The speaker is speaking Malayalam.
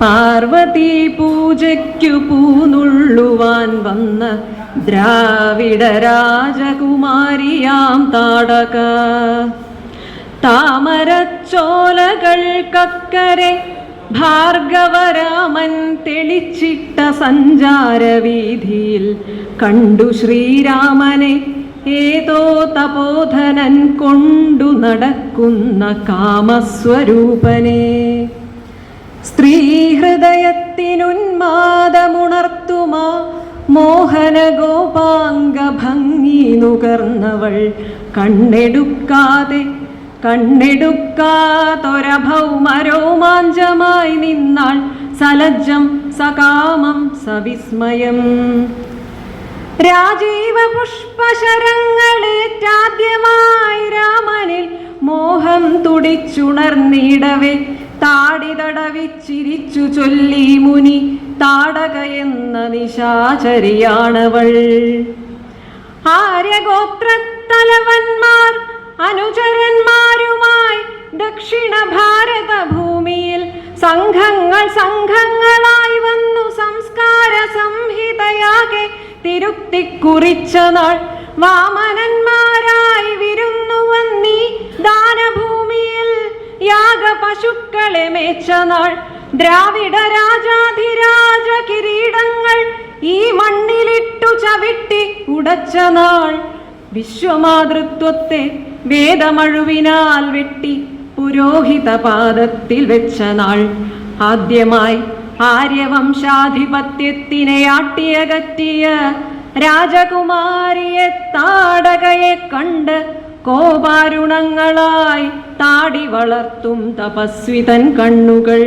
പാർവതി പൂജയ്ക്കു പൂനുള്ളുവാൻ വന്ന ദ്രാവിഡ രാജകുമാരിയാം താടക. താമരച്ചോലകൾക്കക്കരെ ഭാർഗവരാമൻ തെളിച്ചിട്ട സഞ്ചാരവീതിയിൽ കണ്ടു ശ്രീരാമനെ ഏതോ തപോധനൻ കൊണ്ടു നടക്കുന്ന കാമസ്വരൂപനെ. സ്ത്രീ ഹൃദയത്തിനുന്മാദമുണർത്തുമാ മോഹന ഗോപാംഗ ഭംഗി നുകർന്നവൾ കണ്ണെടുക്കാതെ കണ്ണെടുക്കാതൊരഭൗമരോമാഞ്ചമായി നിന്നാൾ സലജ്ജം സകാമം സവിസ്മയം. രാജീവ പുഷ്പശരങ്ങളേറ്റാദ്യമായി രാമനിൽ മോഹം തുടിച്ചുണർന്നിടവേ. താടിതടവിച്ചിരിച്ചു ചൊല്ലി മുനി താടക എന്ന നിശാചരിയാണവൾ. ആര്യഗോത്രത്തലവന്മാർ അനുചരന്മാരുമായി ദക്ഷിണ ഭാരത ഭൂമിയിൽ സംഘങ്ങൾ സംഘങ്ങളായി വന്നു സംസ്കാര സംഹിതയാകെ തിരുത്തി കുറിച്ച നാൾ. വാമനന്മാരായി പശുക്കളെ മേച്ച നാൾ ദ്രാവിഡ രാജാധിരാജ കിരീടങ്ങൾ ഈ മണ്ണിലിട്ടു ചവിട്ടി ഉടച്ച നാൾ. വിശ്വമാതൃത്വത്തെ വേദമഴുവിനാൽ വെട്ടി പുരോഹിത പാദത്തിൽ വെച്ച നാൾ. ആദ്യമായി ആര്യവംശാധിപത്യത്തിനെ ആട്ടിയകറ്റിയ രാജകുമാരിയെ താടകയെ കണ്ട് കോപാരുണങ്ങളായി താടി വളർത്തും തപസ്വിതൻ കണ്ണുകൾ.